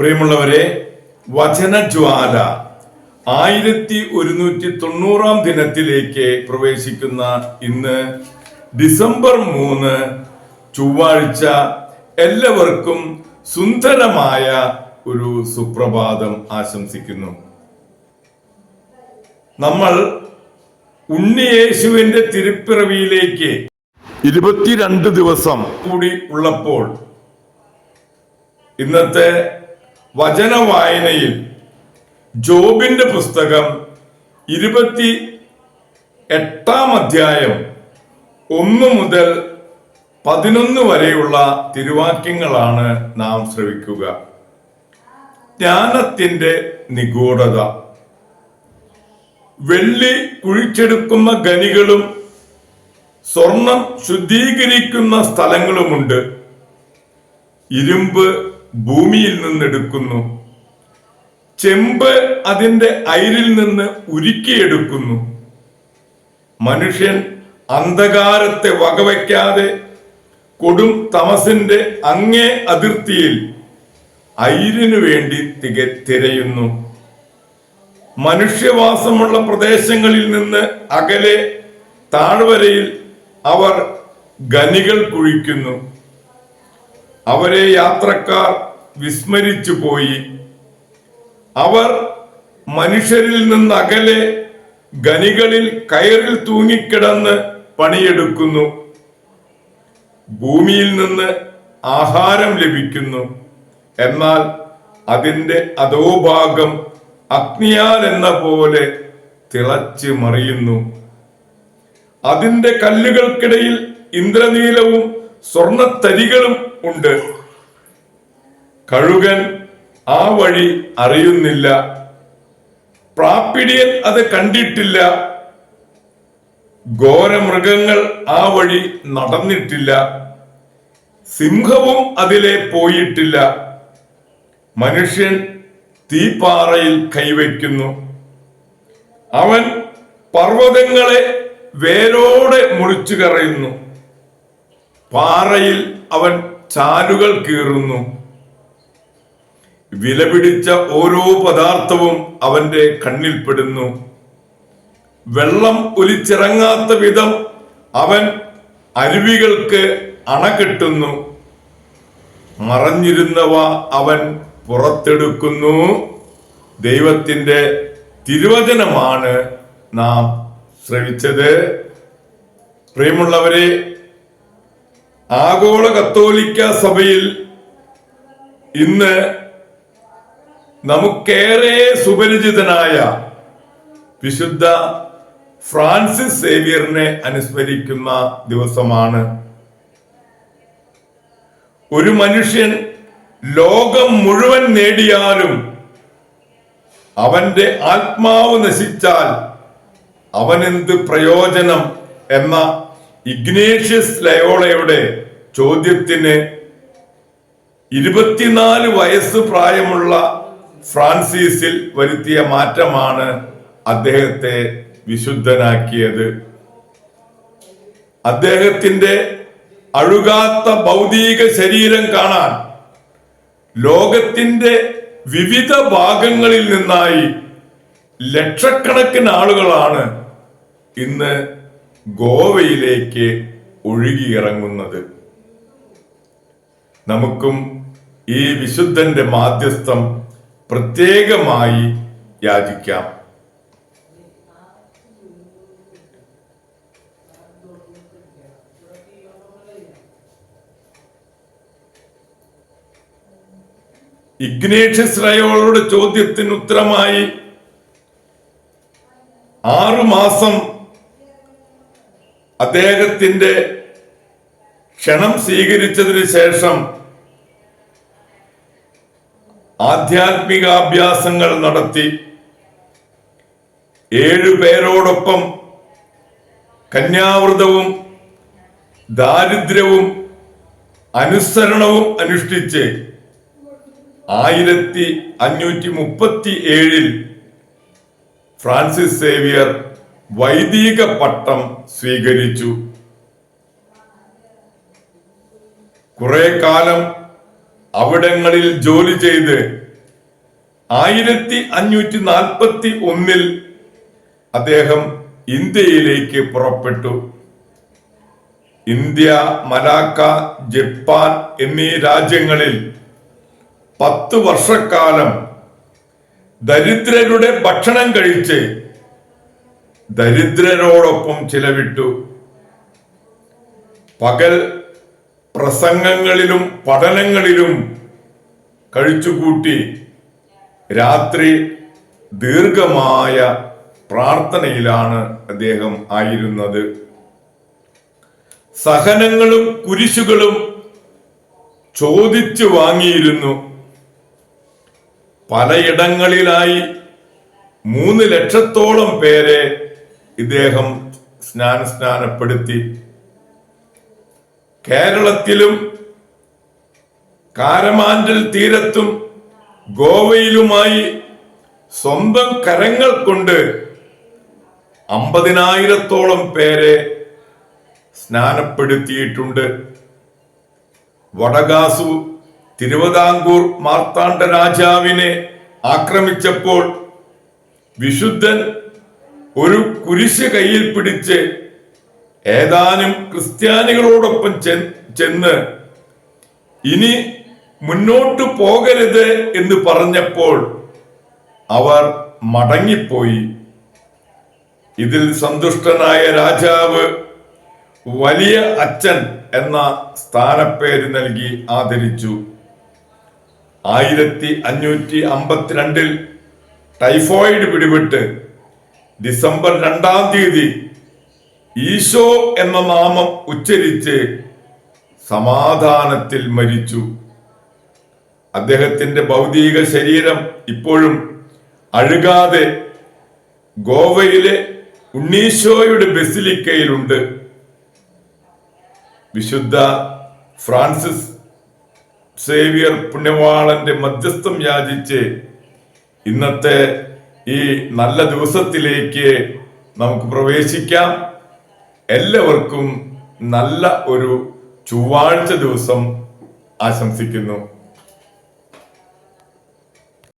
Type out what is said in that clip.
പ്രിയമുള്ളവരെ വചനജ്വാല ആയിരത്തി ഒരുന്നൂറ്റി തൊണ്ണൂറാം ദിനത്തിലേക്ക് പ്രവേശിക്കുന്ന ഇന്ന് ഡിസംബർ മൂന്ന് ചൊവ്വാഴ്ച എല്ലാവർക്കും സുന്ദരമായ ഒരു സുപ്രഭാതം ആശംസിക്കുന്നു. നമ്മൾ ഉണ്ണിയേശുവിന്റെ തിരുപ്പിറവിയിലേക്ക് ഇരുപത്തിരണ്ട് ദിവസം കൂടി ഉള്ളപ്പോൾ ഇന്നത്തെ വചന വായനയിൽ ജോബിന്റെ പുസ്തകം ഇരുപത്തി എട്ടാം അധ്യായം ഒന്ന് മുതൽ പതിനൊന്ന് വരെയുള്ള തിരുവാക്യങ്ങളാണ് നാം ശ്രവിക്കുക. ജ്ഞാനത്തിന്റെ നിഗൂഢത. വെള്ളി കുഴിച്ചെടുക്കുന്ന ഖനികളും സ്വർണം ശുദ്ധീകരിക്കുന്ന സ്ഥലങ്ങളുമുണ്ട്. ഇരുമ്പ് ഭൂമിയിൽ നിന്നെടുക്കുന്നു. ചെമ്പ് അതിന്റെ അയിരിൽ നിന്ന് ഉരുക്കിയെടുക്കുന്നു. മനുഷ്യൻ അന്ധകാരത്തെ വകവയ്ക്കാതെ കൊടും തമസിന്റെ അങ്ങേ അതിർത്തിയിൽ അയിരിനു വേണ്ടി തിക തിരയുന്നു. മനുഷ്യവാസമുള്ള പ്രദേശങ്ങളിൽ നിന്ന് അകലെ താഴ്വരയിൽ അവർ ഖനികൾ കുഴിക്കുന്നു. അവരെ യാത്രക്കാർ വിസ്മരിച്ചു പോയി. അവർ മനുഷ്യരിൽ നിന്ന് അകലെ ഖനികളിൽ കയറിൽ തൂങ്ങിക്കിടന്ന് പണിയെടുക്കുന്നു. ഭൂമിയിൽ നിന്ന് ആഹാരം ലഭിക്കുന്നു. എന്നാൽ അതിന്റെ അധോഭാഗം അഗ്നിയാൽ എന്ന പോലെ തിളച്ച് മറിയുന്നു. അതിന്റെ കല്ലുകൾക്കിടയിൽ ഇന്ദ്രനീലവും സ്വർണത്തരികളും ഉണ്ട്. കഴുകൻ ആ വഴി അറിയുന്നില്ല. പ്രാപ്പിടിയൻ അത് കണ്ടിട്ടില്ല. ഘോരമൃഗങ്ങൾ ആ വഴി നടന്നിട്ടില്ല. സിംഹവും അതിലെ പോയിട്ടില്ല. മനുഷ്യൻ തീപ്പാറയിൽ കൈവയ്ക്കുന്നു. അവൻ പർവതങ്ങളെ വേരോടെ മുറിച്ചു കറയുന്നു പാറയിൽ അവൻ ചാലുകൾ കീറുന്നു. വിലപിടിച്ച ഓരോ പദാർത്ഥവും അവന്റെ കണ്ണിൽപ്പെടുന്നു വെള്ളം ഒലിച്ചിറങ്ങാത്ത വിധം അവൻ അരുവികൾക്ക് അണകെട്ടുന്നു. മറഞ്ഞിരുന്നവ അവൻ പുറത്തെടുക്കുന്നു. ദൈവത്തിന്റെ തിരുവചനമാണ് നാം ശ്രവിച്ചത്. പ്രിയമുള്ളവരെ ആഗോള കത്തോലിക്ക സഭയിൽ ഇന്ന് നമുക്കേറെ സുപരിചിതനായ വിശുദ്ധ ഫ്രാൻസിസ് സേവിയറിനെ അനുസ്മരിക്കുന്ന ദിവസമാണ്. ഒരു മനുഷ്യൻ ലോകം മുഴുവൻ നേടിയാലും അവന്റെ ആത്മാവ് നശിച്ചാൽ അവനെന്ത് പ്രയോജനം എന്ന ഇഗ്നേഷ്യസ് ലയോളയുടെ ചോദ്യത്തിന് ഇരുപത്തിനാല് വയസ്സ് പ്രായമുള്ള ഫ്രാൻസിസിൽ വരുത്തിയ മാറ്റമാണ് അദ്ദേഹത്തെ വിശുദ്ധനാക്കിയത്. അദ്ദേഹത്തിന്റെ അഴുകാത്ത ഭൗതിക ശരീരം കാണാൻ ലോകത്തിന്റെ വിവിധ ഭാഗങ്ങളിൽ നിന്നായി ലക്ഷക്കണക്കിന് ആളുകളാണ് ഇന്ന് ഗോവയിലേക്ക് ഒഴുകിയിറങ്ങുന്നത്. നമുക്കും ഈ വിശുദ്ധന്റെ മാധ്യസ്ഥം പ്രത്യേകമായി യാചിക്കാം. ഇഗ്നേഷ്യസ് റയോളുടെ ചോദ്യത്തിന് ഉത്തരമായി ആറു മാസം അദ്ദേഹത്തിന്റെ ക്ഷണം സ്വീകരിച്ചതിന് ശേഷം ആധ്യാത്മികാഭ്യാസങ്ങൾ നടത്തി ഏഴു പേരോടൊപ്പം കന്യാവ്രതവും ദാരിദ്ര്യവും അനുസരണവും അനുഷ്ഠിച്ച് ആയിരത്തി അഞ്ഞൂറ്റി മുപ്പത്തി ഏഴിൽ ഫ്രാൻസിസ് സേവിയർ വൈദിക പട്ടം സ്വീകരിച്ചു. കുറെ കാലം അവിടങ്ങളിൽ ജോലി ചെയ്ത് ആയിരത്തി അഞ്ഞൂറ്റി നാൽപ്പത്തി ഒന്നിൽ അദ്ദേഹം ഇന്ത്യയിലേക്ക് പുറപ്പെട്ടു. ഇന്ത്യ മലാക്ക ജപ്പാൻ എന്നീ രാജ്യങ്ങളിൽ പത്ത് വർഷക്കാലം ദരിദ്രരുടെ ഭക്ഷണം കഴിച്ച് ദരിദ്രരോടൊപ്പം ചിലവിട്ടു. പകൽ പ്രസംഗങ്ങളിലും പഠനങ്ങളിലും കഴിച്ചുകൂട്ടി രാത്രി ദീർഘമായ പ്രാർത്ഥനയിലാണ് അദ്ദേഹം ആയിരുന്നത്. സഹനങ്ങളും കുരിശുകളും ചോദിച്ചു വാങ്ങിയിരുന്നു. പലയിടങ്ങളിലായി മൂന്ന് ലക്ഷത്തോളം പേരെ ഇദ്ദേഹം സ്നാന സ്നാനപ്പെടുത്തി. കേരളത്തിലും കാരമാൻഡൽ തീരത്തും ഗോവയിലുമായി സ്വന്തം കരങ്ങൾ കൊണ്ട് അമ്പതിനായിരത്തോളം പേരെ സ്നാനപ്പെടുത്തിയിട്ടുണ്ട്. വടകാസു തിരുവിതാംകൂർ മാർത്താണ്ഡ രാജാവിനെ ആക്രമിച്ചപ്പോൾ വിശുദ്ധൻ ഒരു കുരിശ് കയ്യിൽ പിടിച്ച് ഏതാനും ക്രിസ്ത്യാനികളോടൊപ്പം ചെന്ന് ഇനി മുന്നോട്ട് പോകരുത് എന്ന് പറഞ്ഞപ്പോൾ അവർ മടങ്ങിപ്പോയി. ഇതിൽ സന്തുഷ്ടനായ രാജാവ് വലിയ അച്ഛൻ എന്ന സ്ഥാനപ്പേര് നൽകി ആദരിച്ചു. ആയിരത്തി അഞ്ഞൂറ്റി അമ്പത്തിരണ്ടിൽ ടൈഫോയിഡ് പിടിപെട്ട് ഡിസംബർ രണ്ടാം തീയതി ഈശോ എന്ന നാമം ഉച്ചരിച്ച് സമാധാനത്തിൽ മരിച്ചു. അദ്ദേഹത്തിന്റെ ഭൗതിക ശരീരം ഇപ്പോഴും അഴുകാതെ ഗോവയിലെ ഉണ്ണീശോയുടെ ബെസിലിക്കയിലുണ്ട്. വിശുദ്ധ ഫ്രാൻസിസ് സേവിയർ പുണ്യവാളന്റെ മധ്യസ്ഥം യാചിച്ച് ഇന്നത്തെ ഈ നല്ല ദിവസത്തിലേക്ക് നമുക്ക് പ്രവേശിക്കാം. എല്ലാവർക്കും നല്ല ഒരു ചൊവ്വാഴ്ച ദിവസം ആശംസിക്കുന്നു.